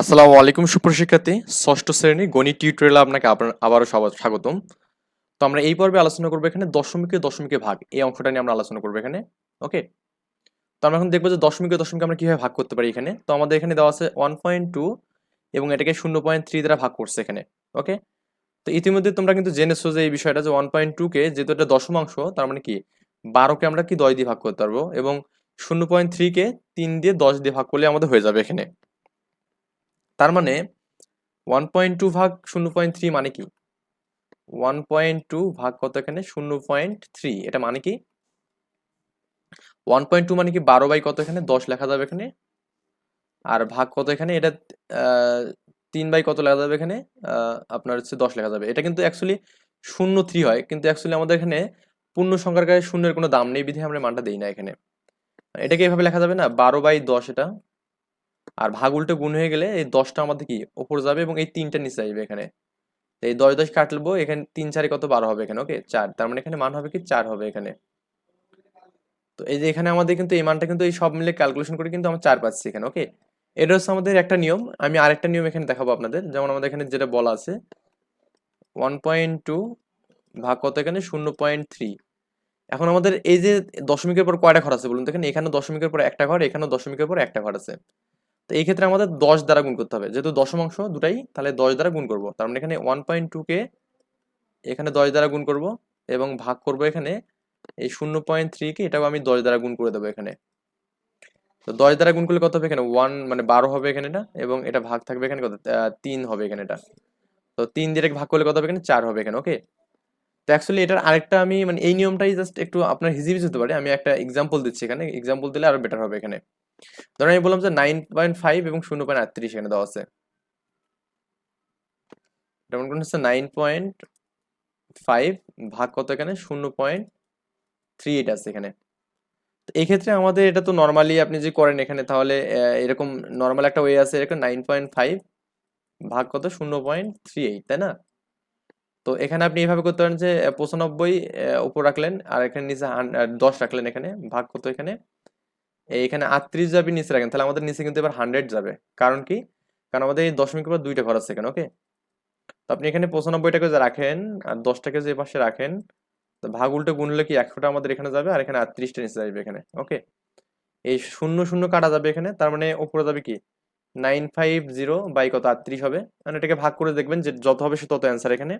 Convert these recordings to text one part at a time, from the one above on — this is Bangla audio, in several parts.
আসসালামু আলাইকুম সুপ্রশিক্ষার্থী ষষ্ঠ শ্রেণি গণিত টিউটোরিয়ালে আপনাকে আবারও স্বাগতম। তো আমরা এই পর্বে আলোচনা করব এখানে দশমিকে দশমিকে ভাগ। এই অংশটা নিয়ে আমরা আলোচনা করব এখানে। ওকে? তো আমরা এখন দেখব যে দশমিকে দশমিকে আমরা কীভাবে ভাগ করতে পারি এখানে। তো আমাদের এখানে দেওয়া আছে ওয়ান পয়েন্ট টু এবং এটাকে শূন্য পয়েন্ট থ্রি দ্বারা ভাগ করছে এখানে। ওকে? তো ইতিমধ্যে তোমরা কিন্তু জেনেছো যে এই বিষয়টা যে ওয়ান পয়েন্ট টুকে যেহেতু এটা দশমাংশ তার মানে কি? বারোকে আমরা কি দশ দিয়ে ভাগ করতে পারব? এবং শূন্য পয়েন্ট থ্রিকে তিন দিয়ে দশ দিয়ে ভাগ করলে আমাদের হয়ে যাবে এখানে। তার মানে ওয়ান পয়েন্ট টু ভাগ শূন্য পয়েন্ট থ্রি মানে কি? ওয়ান পয়েন্ট টু ভাগ কত এখানে? শূন্য পয়েন্ট থ্রি এটা মানে কি? ওয়ান পয়েন্ট টু মানে কি বারো বাই কত এখানে? দশ লেখা যাবে এখানে। আর ভাগ কত এখানে? এটা তিন বাই কত লেখা যাবে এখানে? আপনার হচ্ছে দশ লেখা যাবে। এটা কিন্তু অ্যাকচুয়ালি শূন্য থ্রি হয়। কিন্তু অ্যাকচুয়ালি আমাদের এখানে পূর্ণ সংখ্যার গায়ে শূন্যের কোনো দাম নেই বিধে আমরা মানটা দিই না এখানে। এটাকে এভাবে লেখা যাবে না? বারো বাই দশ এটা আর ভাগ উল্টে গুণ হয়ে গেলে এই দশটা আমাদের কি? ওপর যাবে এবং এই তিনটা নিচে আসবে এখানে। এই দশ দশ কাটলবো এখানে তিন চারে কত? বারো হবে এখানে, ওকে? চার। তার মানে এখানে মান হবে কি? চার হবে এখানে। তো এই যে এখানে আমাদের কিন্তু এই মানটা কিন্তু এই সব মিলে ক্যালকুলেশন করে কিন্তু আমরা চার পাচ্ছি এখানে, ওকে? এটা হচ্ছে আমাদের একটা নিয়ম। আমি আরেকটা নিয়ম এখানে দেখাবো আপনাদের। যেমন আমাদের এখানে যেটা বলা আছে ওয়ান পয়েন্ট টু ভাগ কত এখানে? শূন্য পয়েন্ট থ্রি এখন আমাদের এই যে দশমিকের পর কয়টা ঘর আছে বলুন তো এখানে? এখানে দশমিকের পর একটা ঘর, এখানেও দশমিকের পর একটা ঘর আছে। তো এই ক্ষেত্রে আমাদের দশ দ্বারা গুণ করতে হবে। যেহেতু দশমাংশ দুটাই, তাহলে দশ দ্বারা গুণ করব। তার মানে এখানে ওয়ান পয়েন্ট এখানে দশ দ্বারা গুণ করব এবং ভাগ করব এখানে। এই শূন্য পয়েন্ট এটাও আমি দশ দ্বারা গুণ করে দেবো এখানে। তো দশ দ্বারা গুণ করলে কত হবে এখানে? ওয়ান মানে বারো হবে এখানে এটা এবং এটা ভাগ থাকবে এখানে কত? তিন হবে এখানে এটা। তো তিন দিয়ে ভাগ করলে কত হবে এখানে? চার হবে এখানে ওকে তো অ্যাকচুয়ালি এটার আরেকটা আমি মানে এই নিয়মটাই জাস্ট একটু আপনার হিজিবিজ হতে পারে। আমি একটা এক্সাম্পল দিচ্ছি এখানে। এক্সাম্পল দিলে আরও বেটার হবে এখানে। ধরুন আমি বললাম যে নাইন পয়েন্ট ফাইভ এবং শূন্য পয়েন্ট আটত্রিশ এখানে দেওয়া আছে। যেমন কোন হচ্ছে নাইন পয়েন্ট ফাইভ ভাগ কত এখানে? শূন্য পয়েন্ট থ্রি এইট আছে এখানে। তো এই ক্ষেত্রে আমাদের এটা তো নর্মালি আপনি যে করেন এখানে, তাহলে এরকম নর্মাল একটা ওয়ে আছে এরকম নাইন পয়েন্ট ফাইভ ভাগ কত? শূন্য পয়েন্ট থ্রি এইট তাই না? তো এখানে আপনি এইভাবে করতে পারেন যে পঁচানব্বই উপর রাখলেন আর এখানে নিচে দশ রাখলেন এখানে, ভাগ কত এখানে। এখানে আটত্রিশ যাবে, নিচে রাখেন। তাহলে আমাদের নিচে কিন্তু এবার হান্ড্রেড যাবে। কারণ কি? কারণ আমাদের এই দশমিকের পর দুইটা ঘর আছে এখানে, ওকে? তো আপনি এখানে পঁচানব্বইটাকে যে রাখেন আর দশটাকে যে পাশে রাখেন, তো ভাগ উল্টো গুনলে কি একশোটা আমাদের এখানে যাবে আর এখানে আটত্রিশটা নিচে যাবে এখানে, ওকে? এই শূন্য শূন্য কাটা যাবে এখানে, তার মানে উপরে যাবে কি? নাইন ফাইভ জিরো বাই কত? আটত্রিশ হবে। মানে এটাকে ভাগ করে দেখবেন যে যত হবে সে তত অ্যান্সার এখানে।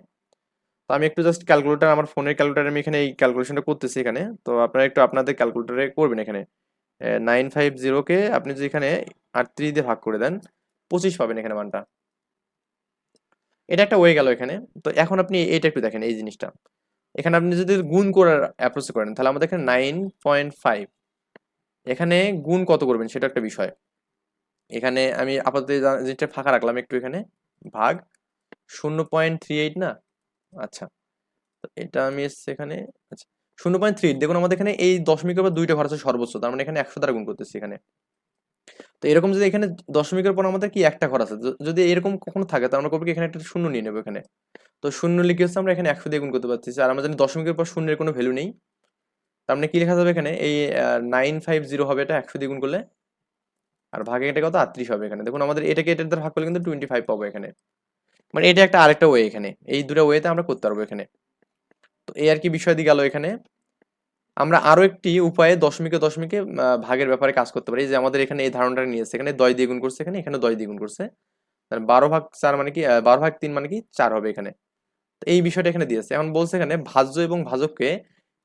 তো আমি একটু জাস্ট ক্যালকুলেটার আমার ফোনের ক্যালকুলেটার আমি এখানে এই ক্যালকুলেশনটা করতেছি এখানে। তো আপনারা একটু আপনাদের ক্যালকুলেটারে করবেন এখানে। নাইন ফাইভ জিরোকে আপনি যদি এখানে আটত্রিশ দিয়ে ভাগ করে দেন, পঁচিশ পাবেন এখানে মানটা। এটা একটা হয়ে গেল এখানে। তো এখন আপনি এটা একটু দেখেন, এই জিনিসটা। এখানে আপনি যদি গুণ করার অ্যাপ্রোচ করেন, তাহলে আমাদের এখানে নাইন পয়েন্ট ফাইভ এখানে গুণ কত করবেন সেটা একটা বিষয়। এখানে আমি আপাতত জিনিসটা ফাঁকা রাখলাম একটু এখানে। ভাগ শূন্য পয়েন্ট থ্রি এইট না? আচ্ছা। এটা আমি এসছি এখানে আচ্ছা। শূন্য পয়েন্ট থ্রি দেখুন আমাদের এখানে এই দশমিকের পর দুইটা ঘর আছে সর্বোচ্চ, তার মানে এখানে একশো দ্বারা গুণ করতেছি এখানে। তো এরকম যদি এখানে দশমিকের পর আমাদের কি একটা ঘর আছে? যদি এরকম কখনো থাকে, তাহলে আমরা করব এখানে একটা শূন্য নিয়ে নেব এখানে। তো শূন্য লিখে হচ্ছে আমরা এখানে একশো দিয়ে গুণ করতে পারছি আর আমাদের দশমিকের পর শূন্যের কোনো ভ্যালু নেই। তার মানে কি লেখা যাবে এখানে? এই নাইন ফাইভ জিরো হবে এটা একশো দিয়ে গুণ করলে, আর ভাগে এটা কত? আটত্রিশ হবে এখানে। দেখুন আমাদের এটাকে এটার দ্বারা ভাগ করলে কিন্তু টোয়েন্টি ফাইভ পাবো এখানে। মানে এটা একটা আরেকটা ওয়ে এখানে। এই দুটো ওয়েতে আমরা করতে পারব এখানে। তো এই আর কি বিষয় দিয়ে গেল এখানে। আমরা আরও একটি উপায়ে দশমিকে দশমিকে ভাগের ব্যাপারে কাজ করতে পারি। যে আমাদের এখানে এই ধারণাটা নিয়েছে এখানে দয় দিয়ে গুণ করছে, এখানে এখানে দয় দিয়ে গুণ করছে বারো ভাগ চার মানে কি বারো ভাগ তিন মানে কি, চার হবে এখানে। তো এই বিষয়টা এখানে দিয়েছে। এখন বলছে এখানে ভাজ্য এবং ভাজককে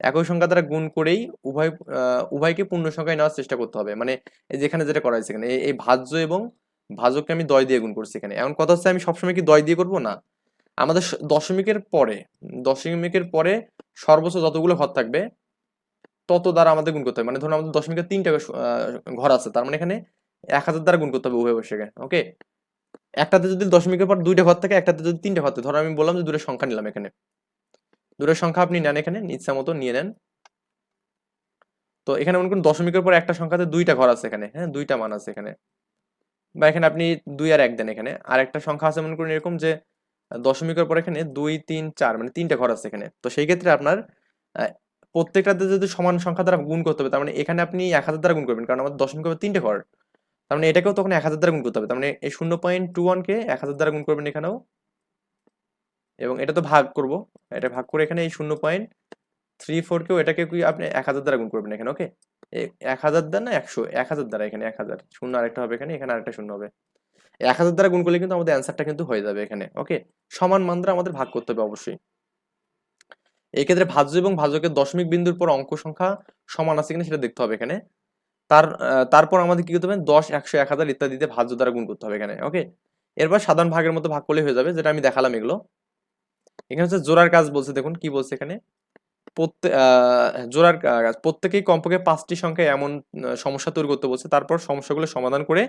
একই সংখ্যা দ্বারা গুণ করেই উভয় উভয়কে পূর্ণ সংখ্যায় নেওয়ার চেষ্টা করতে হবে। মানে যেখানে যেটা করা হয়েছে এখানে এই ভাজ্য এবং ভাজককে আমি দয় দিয়ে গুণ করছি এখানে। এখন কথা হচ্ছে আমি সবসময় কি দয় দিয়ে করব? না। আমাদের দশমিকের পরে দশমিকের পরে সর্বোচ্চ যতগুলো ঘর থাকবে, তত দ্বারা আমাদের গুণ করতে হবে। মানে ধরুন আমাদের দশমিকের তিনটা ঘর আছে, তার মানে এখানে এক হাজার দ্বারা গুণ করতে হবে উভয় বসে ওকে একটাতে যদি দশমিকের পর দুইটা ঘর থাকে, একটাতে যদি তিনটা ঘর থাকে, ধরো আমি বললাম যে দুটো সংখ্যা নিলাম এখানে। দুটো সংখ্যা আপনি নেন এখানে, ইচ্ছা মতো নিয়ে নেন। তো এখানে মনে করুন দশমিকের পর একটা সংখ্যাতে দুইটা ঘর আছে এখানে হ্যাঁ? দুইটা মান আছে এখানে। বা এখানে আপনি দুই আর এক দেন এখানে। আর একটা সংখ্যা আছে মনে করুন এরকম যে দশমিকের পর এখানে দুই, তিন, চার মানে তিনটা ঘর আছে এখানে। তো সেই ক্ষেত্রে আপনার প্রত্যেকটাতে যদি সমান সংখ্যা দ্বারা গুণ করতে হবে, তার মানে এখানে আপনি এক হাজার দ্বারা গুণ করবেন, কারণ আমাদের দশমিক পর তিনটে ঘর। তার মানে এটাকেও তখন এক হাজার দ্বারা গুণ করতে হবে। তার মানে এই শূন্য পয়েন্ট টু ওয়ানকে এক হাজার দ্বারা গুণ করবেন এখানেও। এবং এটা তো ভাগ করব। এটা ভাগ করে এখানে এই শূন্য পয়েন্ট থ্রি ফোরকেও এটাকে আপনি এক হাজার দ্বারা গুণ করবেন এখানে, ওকে? এক হাজার দ্বারা না একশো, এক হাজার দ্বারা এখানে এক হাজার। শূন্য আরেকটা হবে এখানে এখানে আরেকটা শূন্য হবে। এক হাজার দ্বারা গুণ করলে কিন্তু আমাদের অ্যান্সারটা কিন্তু হয়ে যাবে এখানে ওকে সমান মান দ্বারা আমাদের ভাগ করতে হবে অবশ্যই। এই ক্ষেত্রে ভাজ্য এবং ভাজকের দশমিক বিন্দুর পর অঙ্ক সংখ্যা সমান আছে কিনা সেটা দেখতে হবে এখানে। তার তারপর আমাদের কি করতে হবে? দশ, একশো, এক হাজার ইত্যাদিতে ভাজ্য দ্বারা গুণ করতে হবে এখানে ওকে এরপর সাধারণ ভাগের মতো ভাগ করলে হয়ে যাবে, যেটা আমি দেখালাম এগুলো। এখানে হচ্ছে জোড়ার কাজ বলছে, দেখুন কি বলছে এখানে? প্রত্যেক জোড়ার প্রত্যেকেই কমপক্ষে পাঁচটি সংখ্যায় এমন সমস্যা তৈরি করতে বলছে। তারপর সমস্যাগুলো সমাধান করে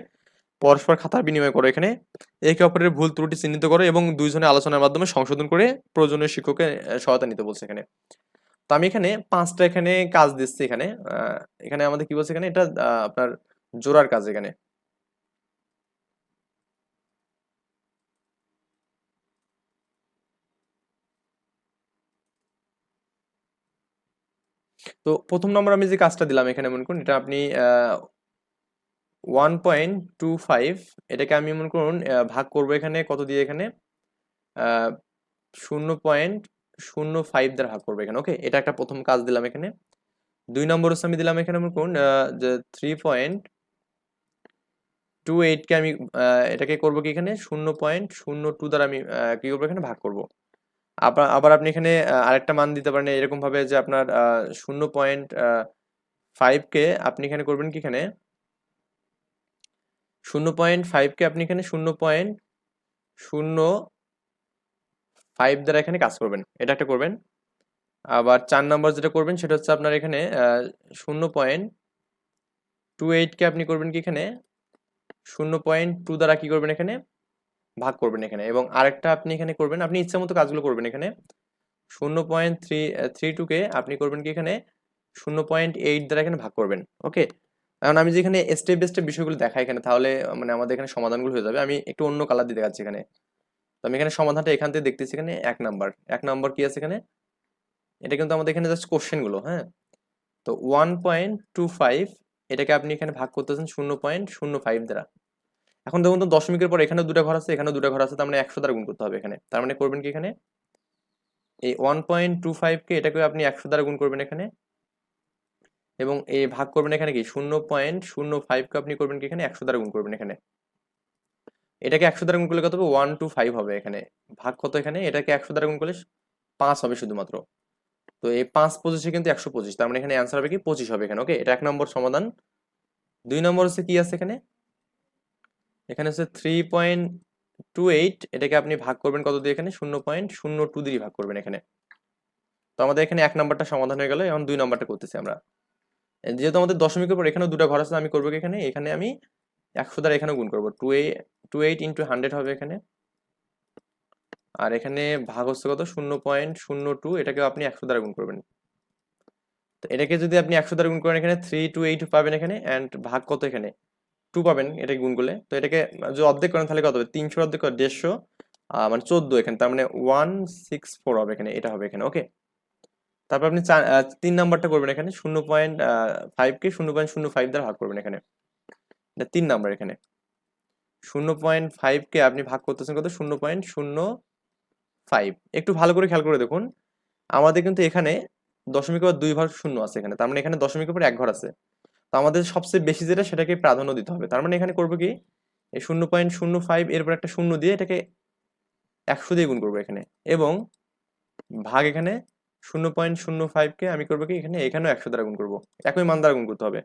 পরস্পর খাতার বিনিময় করো এখানে। একে অপরের ভুল ত্রুটি চিহ্নিত করো এবং দুইজনে আলোচনার মাধ্যমে সংশোধন করে প্রয়োজনীয় শিক্ষকের সহায়তা নিতে বলছে এখানে। তো আমি এখানে পাঁচটা এখানে কাজ দিচ্ছি এখানে। এখানে আমাদের কি বলছে এখানে? এটা আপনার জোড়ার কাজ এখানে। তো প্রথম নম্বর আমি যে কাজটা দিলাম এখানে মনে করুন, এটা আপনি ওয়ান পয়েন্ট টু ফাইভ এটাকে আমি মনে করুন ভাগ করব এখানে, কত দিয়ে এখানে? শূন্য পয়েন্ট শূন্য ফাইভ দ্বারা ভাগ করব এখানে ওকে এটা একটা প্রথম কাজ দিলাম এখানে। দুই নম্বর হচ্ছে আমি দিলাম এখানে মনে করুন যে থ্রি পয়েন্ট টু এইটকে আমি এটাকে করব কি এখানে? শূন্য পয়েন্ট শূন্য টু দ্বারা আমি কি করব এখানে? ভাগ করব। আবার আবার আপনি এখানে আরেকটা মান দিতে পারেন এরকম ভাবে যে আপনার শূন্য পয়েন্ট ফাইভকে আপনি এখানে করবেন কি এখানে? শূন্য পয়েন্ট ফাইভকে আপনি এখানে শূন্য পয়েন্ট শূন্য ফাইভ দ্বারা এখানে কাজ করবেন। এটা একটা করবেন। আবার চার নম্বর যেটা করবেন, সেটা হচ্ছে আপনার এখানে শূন্য পয়েন্ট টু এইটকে আপনি করবেন কি এখানে? শূন্য পয়েন্ট টু দ্বারা কি করবেন এখানে? ভাগ করবেন এখানে এবং আরেকটা আপনি এখানে করবেন, আপনি ইচ্ছা মতো কাজগুলো করবেন এখানে। শূন্য পয়েন্ট থ্রি থ্রি টুকে আপনি করবেন কি এখানে? শূন্য পয়েন্ট এইট দ্বারা এখানে ভাগ করবেন, ওকে? কারণ আমি যেখানে স্টেপ বাই স্টেপ বিষয়গুলো দেখাই এখানে, তাহলে মানে আমাদের এখানে সমাধানগুলো হয়ে যাবে। আমি একটু অন্য কালার দিয়ে দেখাচ্ছি এখানে। তো আমি এখানে সমাধানটা এখান থেকে দেখতেছি এখানে এক নাম্বার এক নাম্বার কি আছে এখানে? এটা কিন্তু আমাদের এখানে জাস্ট কোশ্চেনগুলো হ্যাঁ? তো ওয়ান পয়েন্ট টু ফাইভ এটাকে আপনি এখানে ভাগ করতেছেন শূন্য পয়েন্ট শূন্য ফাইভ দ্বারা। এখন দেখুন তো দশমিকের পর এখানে দুটা ঘর আছে এখানে দুটা ঘর আছে, তার মানে একশো দ্বারা গুণ করতে হবে এখানে। তার মানে করবেন কি এখানে? এই ওয়ান পয়েন্ট টু ফাইভকে এটাকে আপনি একশো দ্বারা গুণ করবেন এখানে। এবং এই ভাগ করবেন এখানে কি? শূন্য পয়েন্ট শূন্য ফাইভকে আপনি করবেন কি এখানে? একশো দ্বারা গুণ করবেন এখানে। এটাকে একশো দ্বারা গুণ করলে কত হবে? ওয়ান টু ফাইভ হবে এখানে। ভাগ কত এখানে? এটাকে একশো দ্বারা গুণ করলে পাঁচ হবে শুধুমাত্র। তো এই পাঁচ পঁচিশে কিন্তু একশো পঁচিশ, তার মানে এখানে অ্যান্সার হবে কি? পঁচিশ হবে এখানে ওকে এটা এক নম্বর সমাধান। দুই নম্বর হচ্ছে কি আছে এখানে? এখানে হচ্ছে থ্রি পয়েন্ট টু এইট এটাকে আপনি ভাগ করবেন কত দিয়ে এখানে? শূন্য পয়েন্ট শূন্য টু দিয়ে ভাগ করবেন এখানে। তো আমাদের এখানে এক নাম্বারটা সমাধান হয়ে গেল, এখন দুই নাম্বারটা করতেছি আমরা। যেহেতু আমাদের দশমিকের পর এখানেও দুটো ঘর আছে, আমি করব এখানে? এখানে আমি একশো দ্বারা এখানেও গুণ করব। টু এই টু এইট ইন্টু হান্ড্রেড হবে এখানে। আর এখানে ভাগ হচ্ছে কত? শূন্য পয়েন্ট শূন্য টু এটাকে আপনি একশো দ্বারা গুণ করবেন। তো এটাকে যদি আপনি একশো দ্বারা গুণ করেন এখানে থ্রি টু এইট পাবেন এখানে অ্যান্ড ভাগ কত এখানে? টু পাবেন এটাকে গুণ করলে। তো এটাকে যদি অর্ধেক করেন তাহলে কত হবে? তিনশো অর্ধেক দেড়শো মানে চোদ্দ এখানে। তার মানে ওয়ান সিক্স ফোর হবে এখানে, এটা হবে এখানে ওকে তারপর আপনি তিন নাম্বারটা করবেন এখানে, শূন্য পয়েন্ট ফাইভকে শূন্য পয়েন্ট শূন্য ফাইভ দ্বারা ভাগ করবেন এখানে। এটা তিন নাম্বার এখানে। শূন্য পয়েন্ট ফাইভকে আপনি ভাগ করতেছেন কত? শূন্য পয়েন্ট শূন্য ফাইভ একটু ভালো করে খেয়াল করে দেখুন। আমাদের কিন্তু এখানে দশমিক দুই ভাগ শূন্য আছে এখানে। তার মানে এখানে দশমিকের উপর এক ঘর আছে। তো আমাদের সবচেয়ে বেশি যেটা সেটাকে প্রাধান্য দিতে হবে। তার মানে এখানে করব কি? এই শূন্য পয়েন্ট শূন্য ফাইভ এরপর একটা শূন্য দিয়ে এটাকে একশো দিয়ে গুণ করব এখানে। এবং ভাগ এখানে শূন্য পয়েন্ট শূন্য ফাইভকে আমি করব কি? এখানে এখানেও একশো দ্বারা গুণ করব। একই মান দ্বারা গুণ করতে হবে।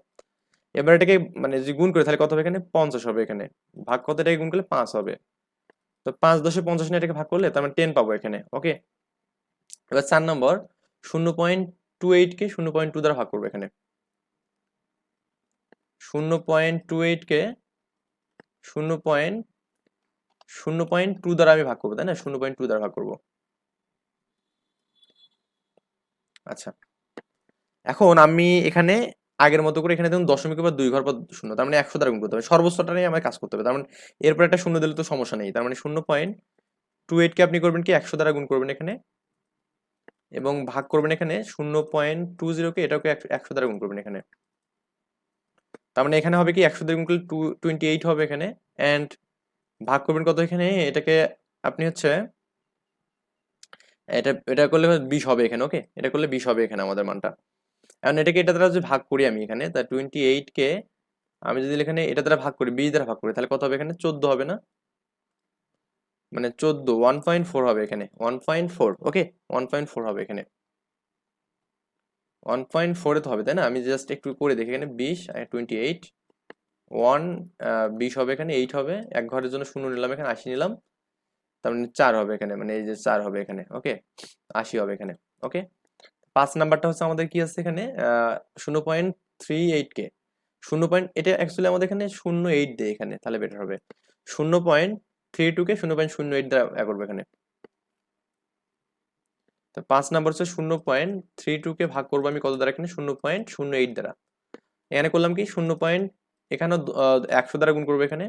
এবার এটাকে মানে যদি গুণ করে তাহলে কত হবে এখানে? পঞ্চাশ হবে এখানে। ভাগ কত এটাকে গুণ করলে পাঁচ হবে। তো পাঁচ দশে পঞ্চাশ নিয়ে এটাকে ভাগ করলে তার মানে টেন পাবো এখানে। ওকে? এবার চার নম্বর, শূন্য পয়েন্ট টু এইটকে শূন্য পয়েন্ট টু দ্বারা ভাগ করব এখানে। শূন্য পয়েন্ট টু এইটকে শূন্য পয়েন্ট শূন্য পয়েন্ট টু দ্বারা আমি ভাগ করব, তাই না? শূন্য পয়েন্ট টু দ্বারা ভাগ করব। আচ্ছা। এখন আমি এখানে আগের মতো করে এখানে দেখুন দশমিক বা দুই ঘর পর শূন্য, তার মানে একশো দ্বারা গুণ করতে হবে। সর্বোচ্চটা নিয়ে আমাকে কাজ করতে হবে, তার মানে এরপর একটা শূন্য দিলে তো সমস্যা নেই, তার মানে শূন্য পয়েন্ট টু এইটকে আপনি করবেন কি একশো দ্বারা গুণ করবেন এখানে, এবং ভাগ করবেন এখানে শূন্য পয়েন্ট টু জিরোকে এটাকে একশো দ্বারা গুণ করবেন এখানে। তার মানে এখানে হবে কি একশো গুণ করলে টু টোয়েন্টি এইট হবে এখানে। অ্যান্ড ভাগ করবেন কত এখানে? এটাকে আপনি হচ্ছে, এটা এটা করলে বিশ হবে এখানে ওকে এটা করলে বিশ হবে এখানে আমাদের মানটা। এখন এটাকে এটা দ্বারা যদি ভাগ করি আমি এখানে, তা টোয়েন্টি এইটকে আমি যদি এখানে এটা দ্বারা ভাগ করি, বিশ দ্বারা ভাগ করি, তাহলে কত হবে এখানে? চোদ্দ হবে না? মানে চোদ্দ ওয়ান পয়েন্ট ফোর হবে এখানে one point four okay one point four হবে এখানে। ওয়ান পয়েন্ট ফোরে তো হবে, তাই না? আমি জাস্ট একটু করে দেখি, এখানে বিশ টোয়েন্টি এইট ওয়ান বিশ হবে এখানে এইট হবে, এক ঘরের জন্য শূন্য নিলাম এখানে, আশি নিলাম, তার মানে চার হবে এখানে মানে এই যে চার হবে এখানে ওকে আশি হবে এখানে ওকে পাঁচ নাম্বারটা হচ্ছে আমাদের কি আছে এখানে? শূন্য পয়েন্ট থ্রি এইট কে শূন্য পয়েন্ট এটা অ্যাকচুয়ালি আমাদের এখানে শূন্য এইট দেয় এখানে, তাহলে বেটার হবে শূন্য পয়েন্ট থ্রি টু কে শূন্য পয়েন্ট শূন্য এইট দ্বারা করবে এখানে। তো পাঁচ নাম্বার হচ্ছে শূন্য পয়েন্ট থ্রি টু কে ভাগ করব আমি কত দ্বারা এখানে? শূন্য পয়েন্ট শূন্য এইট দ্বারা। এখানে করলাম কি? শূন্য পয়েন্ট এখানেও একশো দ্বারা গুণ করব এখানে।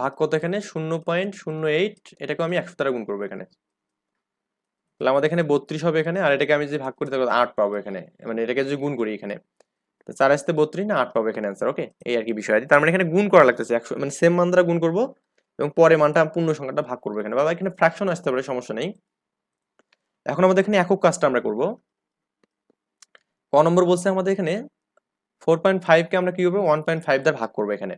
ভাগ কত এখানে? শূন্য পয়েন্ট শূন্য এইট এটাকে আমি একশো দ্বারা গুণ করব এখানে। তাহলে আমাদের এখানে বত্রিশ হবে এখানে, আর এটাকে আমি যদি ভাগ করি তাহলে আট পাবো এখানে। মানে এটাকে যদি গুণ করি এখানে, তো চার আসতে বত্রিশ, না আট পাবো এখানে অ্যান্সার ওকে এই আর কি বিষয়। আছে তার মানে এখানে গুণ করা লাগতেছে, একশো মানে সেম মান দ্বারা গুণ করব, এবং পরে মানটা পূর্ণ সংখ্যাটা ভাগ করব এখানে। বাবা, এখানে ফ্র্যাকশন আসতে পারে, সমস্যা নেই। এখন আমাদের এখানে একক কাজটা আমরা করব। ক নম্বর বলছে আমাদের এখানে ফোর পয়েন্ট ফাইভকে আমরা কি করব ওয়ান পয়েন্ট ফাইভ দ্বারা ভাগ করব এখানে?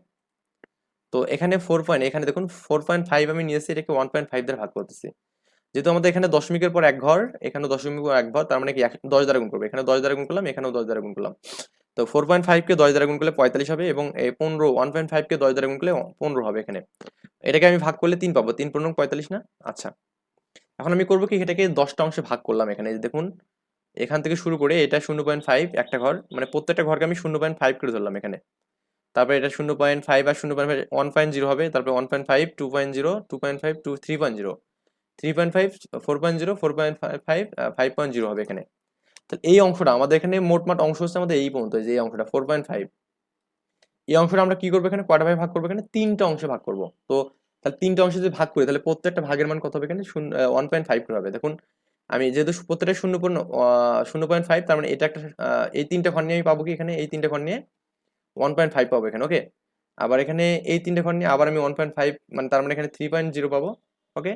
তো এখানে ফোর পয়েন্ট এখানে দেখুন ফোর পয়েন্ট ফাইভ আমি নিয়েছি, এটাকে ওয়ান পয়েন্ট ফাইভ দ্বারা ভাগ করতেছি। যেহেতু আমাদের এখানে দশমিকের পর এক ঘর এখানে দশমিক পর এক ঘর, তার মানে কি দশ দ্বারা গুণ করব। এখানে দশ দ্বারা গুণ করলাম, এখানেও দশ দ্বারা গুণ করলাম। তো ফোর পয়েন্ট ফাইভকে দশ দ্বারা গুণ করলে পঁয়তাল্লিশ হবে এবং পনেরো ওয়ান পয়েন্ট ফাইভকে দশ দ্বারা গুণ করলে পনেরো হবে এখানে। এটাকে আমি ভাগ করলে তিন পাবো, তিন পনেরো পঁয়তাল্লিশ না? আচ্ছা। এখন আমি করব কি এটাকে দশটা অংশে ভাগ করলাম এখানে। দেখুন, এখান থেকে শুরু করে এটা শূন্য পয়েন্ট ফাইভ একটা ঘর মানে প্রত্যেকটা ঘরকে আমি শূন্য পয়েন্ট ফাইভ করে ধরলাম এখানে। তারপরে এটা শূন্য পয়েন্ট ফাইভ আর শূন্য পয়েন্ট ওয়ান পয়েন্ট জিরো হবে, তারপরে one point five two point zero two point five two three point zero three point five four point zero four point five five point zero হবে এখানে। তাহলে এই অংশটা আমাদের এখানে মোটমাট অংশ হচ্ছে আমাদের এই পর্যন্ত যে এই অংশটা ফোর পয়েন্ট ফাইভ এই অংশটা আমরা কি করব এখানে? কয়টা ভাগে ভাগ করব এখানে, তিনটা অংশে ভাগ করব। তো তাহলে তিনটা অংশে যদি ভাগ করি, তাহলে প্রত্যেকটা ভাগের মান কত হবে এখানে? শূন্য ওয়ান পয়েন্ট ফাইভ করে হবে। দেখুন, আমি যেহেতু প্রত্যেকটা শূন্য পূর্ণ শূন্য পয়েন্ট ফাইভ তার মানে এটা একটা এই তিনটা ঘর নিয়ে আমি পাবো কি এখানে? এই তিনটা ঘর নিয়ে ওয়ান পয়েন্ট ফাইভ পাবো এখানে ওকে আবার এখানে এই তিনটে ঘর নিয়ে আবার আমি ওয়ান পয়েন্ট ফাইভ মানে তার মানে এখানে থ্রি পয়েন্ট জিরো পাবো ওকে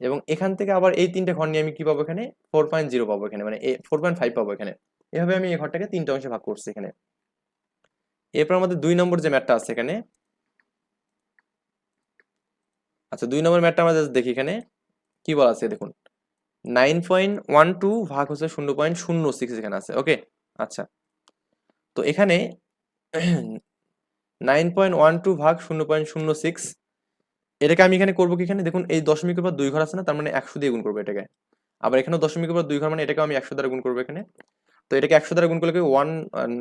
এবং এখান থেকে আবার এই তিনটে ঘর নিয়ে আমি কি পাবো এখানে? ফোর পয়েন্ট জিরো পাবো এখানে মানে ফোর পয়েন্ট ফাইভ পাবো এখানে। এভাবে আমি এই ঘরটাকে তিনটা অংশে ভাগ করছি এখানে। এরপর আমাদের দুই নম্বর যে ম্যাটটা আছে এখানে আচ্ছা দুই নম্বর ম্যাটটা আমরা দেখি এখানে। কি বলা আছে দেখুন। নাইন পয়েন্ট ওয়ান টু ভাগ হচ্ছে শূন্য পয়েন্ট শূন্য সিক্স এখানে আছে, ওকে? আচ্ছা। তো এখানে নাইন পয়েন্ট ওয়ান টু ভাগ শূন্য পয়েন্ট শূন্য সিক্স, এটাকে আমি এখানে করব কি এখানে? দেখুন, এই দশমিকের পর দুই ঘর আছে না, তার মানে একশো দিয়ে গুণ করব এটাকে। আবার এখানে দশমিকের পর দুই ঘর মানে এটাকে আমি একশো দ্বারা গুণ করব এখানে। তো এটাকে একশো দ্বারা গুণ করলে ওয়ান,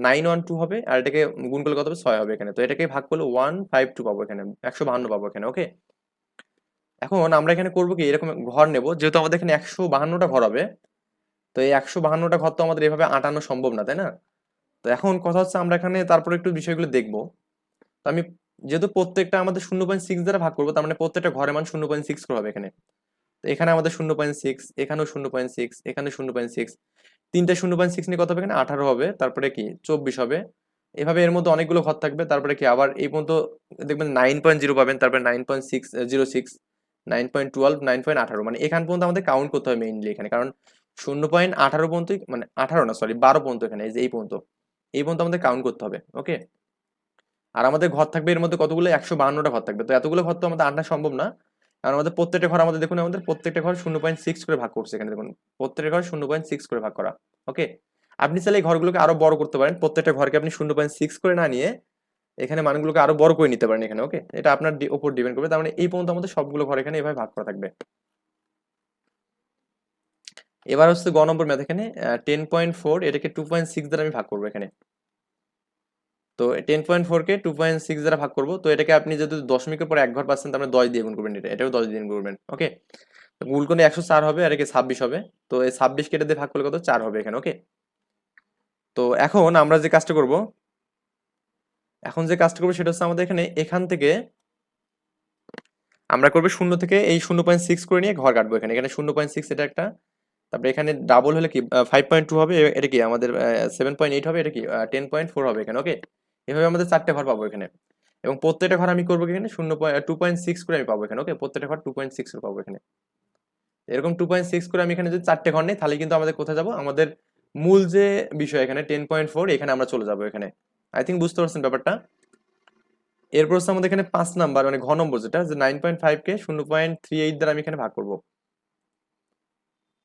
নাইন ওয়ান টু হবে, আর এটাকে গুণ করলে কত হবে? ছয় হবে এখানে। তো এটাকে ভাগ করলে ওয়ান ফাইভ টু পাবো এখানে, একশো বাহান্ন পাবো এখানে, ওকে? এখন আমরা এখানে করব কি, এরকম ঘর নেব, যেহেতু আমাদের এখানে একশো বাহান্নটা ঘর হবে, তো এই একশো বাহান্নটা ঘর তো আমাদের এভাবে আটানো সম্ভব না, তাই না? তো এখন কথা হচ্ছে আমরা এখানে তারপরে একটু বিষয়গুলো দেখব। তো আমি যেহেতু প্রত্যেকটা আমাদের শূন্য পয়েন্ট সিক্স দ্বারা ভাগ করব, তার মানে প্রত্যেকটা ঘরের মান শূন্য পয়েন্ট সিক্স হবে এখানে। তো এখানে আমাদের শূন্য পয়েন্ট সিক্স এখানেও শূন্য পয়েন্ট সিক্স এখানে শূন্য পয়েন্ট সিক্স তিনটা শূন্য পয়েন্ট সিক্স নিয়ে কত হবে এখানে? আঠারো হবে, তারপরে কি? চব্বিশ হবে। এভাবে এর মধ্যে অনেকগুলো ঘর থাকবে, তারপরে কি আবার এই পর্যন্ত দেখবেন নাইন পয়েন্ট জিরো পাবেন, তারপরে nine point six zero six nine point twelve nine point আঠারো মানে এখান পর্যন্ত আমাদের কাউন্ট করতে হবে মেইনলি এখানে, কারণ শূন্য পয়েন্ট আঠারো পর্যন্ত মানে আঠারো না সরি বারো পর্যন্ত এখানে, এই পর্যন্ত এই পর্যন্ত আমাদের কাউন্ট করতে হবে ওকে আর আমাদের ঘর থাকবে এর মধ্যে কতগুলো? একশো বাহান্নটা ঘর থাকবে, তো এতগুলো ঘর তো আমাদের আনা সম্ভব না, কারণ আমাদের প্রত্যেকটা ঘর আমাদের, দেখুন আমাদের প্রত্যেকটা ঘর শূন্য পয়েন্ট সিক্স করে ভাগ করছে এখানে, দেখুন, প্রত্যেকটা ঘর শূন্য পয়েন্ট সিক্স করে ভাগ করা ওকে আপনি চাইলে এই ঘরগুলোকে আরও বড় করতে পারেন, প্রত্যেকটা ঘরকে আপনি শূন্য পয়েন্ট সিক্স করে না নিয়ে এখানে মানগুলোকে আরও বড় করে নিতে পারেন এখানে ওকে এটা আপনার উপর ডিপেন্ড করবে। তার মানে এই পর্যন্ত আমাদের সবগুলো ঘর এখানে এভাবে ভাগ করা থাকবে। এবার হচ্ছে গ নম্বর ম্যাথ এখানে টেন পয়েন্ট ফোর এটাকে টু পয়েন্ট সিক্স দ্বারা আমি ভাগ করব এখানে। তো টেন পয়েন্ট ফোরকে টু পয়েন্ট সিক্স দ্বারা ভাগ করব। তো এটাকে আপনি যদি দশমিকের পর এক ঘর পাচ্ছেন তাহলে দশ দিয়ে গুণ করবেন এটা। এটাও দশ দিয়ে গুণ করবেন ওকে গুণ করলে একশো চার হবে আর একে ছাব্বিশ হবে। তো এই ছাব্বিশ কেটে দিয়ে ভাগ করলে কত? চার হবে এখানে ওকে তো এখন আমরা যে কাজটা করব এখন যে কাজটা করব সেটা হচ্ছে আমাদের এখানে এখান থেকে আমরা করব শূন্য থেকে এই শূন্য পয়েন্ট সিক্স করে নিয়ে ঘর কাটবো এখানে। এখানে শূন্য পয়েন্ট সিক্স এটা একটা। তারপরে এখানে ডাবল হলে কি? ফাইভ পয়েন্ট টু হবে এটা কি? আমাদের সেভেন পয়েন্ট এইট হবে, এটা কি? টেন পয়েন্ট ফোর হবে এখানে ওকে এভাবে আমাদের চারটে ঘর পাবো এখানে। এবং প্রত্যেকটা ঘর আমি করব এখানে? শূন্য পয়েন্ট টু পয়েন্ট সিক্স করে আমি পাবো এখানে ওকে প্রত্যেকটা ঘর টু পয়েন্ট সিক্স পাবো এখানে। এরকম টু পয়েন্ট সিক্স করে আমি এখানে যদি চারটে ঘর নেই, তাহলে কিন্তু আমাদের কোথায় যাব? আমাদের মূল যে বিষয় এখানে টেন পয়েন্ট ফোর এখানে আমরা চলে যাব এখানে। আই থিঙ্ক বুঝতে পারছেন ব্যাপারটা। এরপর হচ্ছে আমাদের এখানে পাঁচ নাম্বার মানে ঘ নম্বর যেটা, যে নাইন পয়েন্ট ফাইভ কে শূন্য পয়েন্ট থ্রি এইট দ্বারা আমি এখানে ভাগ করব।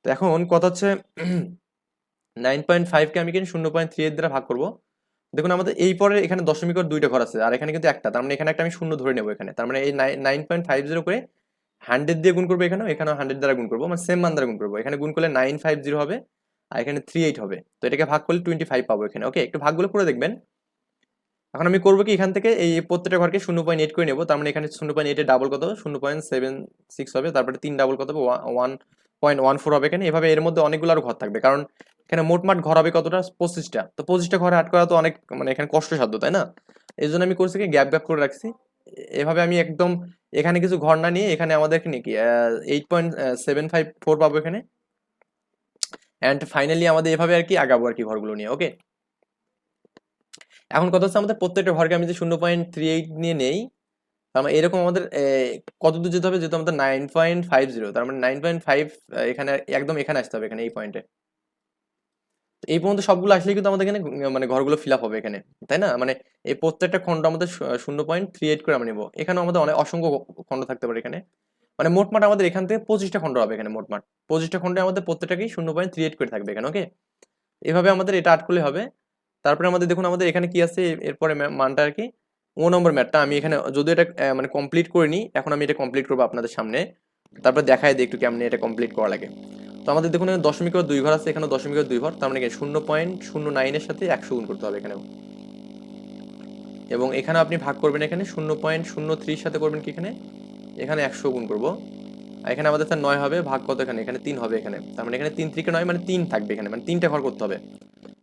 তো এখন কথা হচ্ছে নাইন পয়েন্ট ফাইভ কে আমি কিন্তু শূন্য পয়েন্ট থ্রি এইট দ্বারা ভাগ করব। দেখুন, আমাদের এই পরে এখানে দশমিকের দুইটা ঘর আছে, আর এখানে কিন্তু একটা, তার মানে এখানে একটা আমি শূন্য ধরে নেব এখানে। তার মানে এই নাইন পয়েন্ট ফাইভ জিরো করে হান্ড্রেড দিয়ে গুণ করব এখানেও এখানেও হান্ড্রেড দ্বারা গুণ করব মানে সেম মান দ্বারা গুণ করব। এখানে গুণ করলে নাইন ফাইভ জিরো হবে, আর এখানে থ্রি এইট হবে। তো এটাকে ভাগ করলে টোয়েন্টি ফাইভ পাবো এখানে। ওকে একটু ভাগগুলো করে দেখবেন। এখন আমি করব কি, এখান থেকে এই প্রত্যেকটা ঘরকে শূন্য পয়েন্ট এইট করে নেব। তার মানে এখানে শূন্য পয়েন্ট এইটের ডাবল কত? শূন্য পয়েন্ট সেভেন সিক্স হবে। তারপরে তিন ডাবল কত হবে? ওয়ান পয়েন্ট ওয়ান ফোর হবে এখানে। এভাবে এর মধ্যে অনেকগুলো আরও ঘর থাকবে। কারণ এখানে মোটমাট ঘর হবে কতটা? পঁচিশটা। তো পঁচিশটা ঘরে আট করা তো অনেক মানে এখানে কষ্টসাধ্য, তাই না? এই জন্য আমি করছি কি গ্যাপ গ্যাপ করে রাখছি। এভাবে আমি একদম এখানে কিছু ঘর না নিয়ে এখানে আমাদের কি eight point seven five four পাবো এখানে। অ্যান্ড ফাইনালি আমাদের এভাবে আর কি আগাবো আর কি ঘরগুলো নিয়ে ওকে এখন কথা হচ্ছে আমাদের প্রত্যেকটা ঘরকে আমি যে শূন্য পয়েন্ট থ্রি এইট নিয়ে নেই, তার মানে এরকম আমাদের কত দূর যেতে হবে? যেহেতু আমাদের নাইন পয়েন্ট ফাইভ জিরো তার মানে নাইন পয়েন্ট ফাইভ এখানে, একদম এখানে আসতে হবে, এখানে এই পয়েন্টে এই পর্যন্ত সবগুলো আসলে কিন্তু আমাদের এখানে মানে ঘরগুলো ফিল আপ হবে এখানে, তাই না? মানে এই প্রত্যেকটা খণ্ড আমাদের শূন্য পয়েন্ট থ্রি এইট করে আমরা নেব। এখানে আমাদের অনেক অসংখ্য খণ্ড থাকতে পারে এখানে। মানে মোটমাট আমাদের এখান থেকে পঁচিশটা খণ্ড হবে এখানে মোটমাট পঁচিশটা খণ্ডে আমাদের প্রত্যেকটাকেই শূন্য পয়েন্ট থ্রি এইট করে থাকবে এখানে ওকে এভাবে আমাদের এটা আট করলে হবে। তারপরে আমাদের দেখুন, আমাদের এখানে কি আছে? এরপরে মানটা আর কি, ও নম্বর ম্যাটটা আমি এখানে যদি এটা মানে কমপ্লিট করিনি, এখন আমি এটা কমপ্লিট করব আপনাদের সামনে। তারপর দেখায় দিই একটু কেমনি এটা কমপ্লিট করা লাগে। তো আমাদের দেখুন, এখানে দশমিকের দুই ঘর আছে এখানে দশমিকের দুই ঘর তার মানে শূন্য পয়েন্ট শূন্য নাইনের সাথে একশো গুণ করতে হবে এখানেও। এবং এখানে আপনি ভাগ করবেন এখানে, শূন্য পয়েন্ট শূন্য থ্রির সাথে করবেন কি এখানে? এখানে একশো গুণ করব। এখানে আমাদের স্যার নয় হবে, ভাগ কত এখানে? এখানে তিন হবে এখানে। তার মানে এখানে তিন থেকে নয় মানে তিন থাকবে এখানে মানে তিনটা ঘর করতে হবে।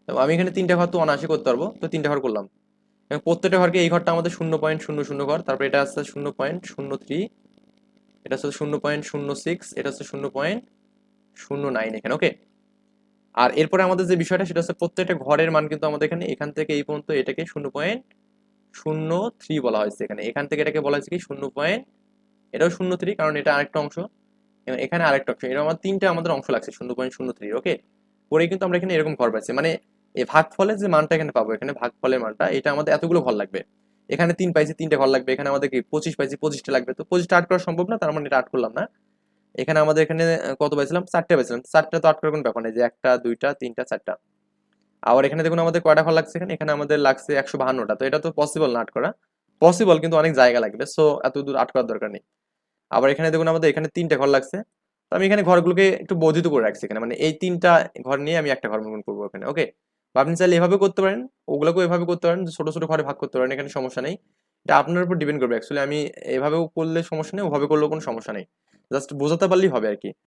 আমি এখানে তিনটা ঘর তো অনায়াসে করতে পারব। তো তিনটা ঘর করলাম। এবং প্রত্যেকটা ঘরকে এই ঘরটা আমাদের শূন্য পয়েন্ট শূন্য শূন্য ঘর। তারপরে এটা আসছে শূন্য পয়েন্ট শূন্য থ্রি। এটা হচ্ছে শূন্য পয়েন্ট শূন্য সিক্স। এটা হচ্ছে শূন্য পয়েন্ট শূন্য নাইন এখানে, ওকে? আর এরপরে আমাদের যে বিষয়টা, সেটা হচ্ছে প্রত্যেকটা ঘরের মান কিন্তু আমাদের এখানে এখান থেকে এই পর্যন্ত এটাকে শূন্য পয়েন্ট শূন্য থ্রি বলা হয়েছে এখানে। এখান থেকে এটাকে বলা হয়েছে কি শূন্য পয়েন্ট, এটাও শূন্য থ্রি, কারণ এটা আরেকটা অংশ। এবং এখানে আরেকটা অংশ। এটা আমার তিনটা আমাদের অংশ লাগছে, শূন্য পয়েন্ট শূন্য থ্রি, ওকে? পরে কিন্তু আমরা এখানে এরকম ঘর পাচ্ছি। মানে এই ভাগফলের যে মানটা এখানে পাবো, এখানে ভাগফলের মানটা, এটা আমাদের এতগুলো ঘর লাগবে। এখানে তিন পাইছি তিনটে ঘর লাগবে, এখানে আমাদের কি পঁচিশ পাইছি পঁচিশটা লাগবে? তো পঁচিশটা আট করা সম্ভব না? তার মানে এটা আট করলাম না। এখানে আমাদের এখানে কত পাইছিলাম? চারটে পাইছিলাম। চারটে তো আট করার কোনো ব্যাপার নেই যে একটা, দুইটা, তিনটা, চারটা। আবার এখানে দেখুন আমাদের কয়টা ঘর লাগছে এখানে? এখানে আমাদের লাগছে একশো বাহান্নটা। তো এটা তো পসিবল না আট করা। পসিবল কিন্তু অনেক জায়গা লাগবে। সো এত দূর আট করার দরকার নেই। আবার এখানে দেখুন আমাদের এখানে তিনটা ঘর লাগছে। তো আমি এখানে ঘরগুলোকে একটু বর্ধিত করে রাখছি এখানে। মানে এই তিনটা ঘর নিয়ে আমি একটা ঘর নির্মাণ করব এখানে। ওকে বা আপনি চাইলে এভাবে করতে পারেন, ওগুলোকেও এভাবে করতে পারেন, ছোটো, ছোট ঘরে ভাগ করতে পারেন, এখানে সমস্যা নেই। এটা আপনার উপর ডিপেন্ড করবে অ্যাকচুয়ালি আমি এভাবেও করলে সমস্যা নেই, ওভাবে করলেও কোনো সমস্যা নেই। জাস্ট বোঝাতে পারলেই হবে আর কি।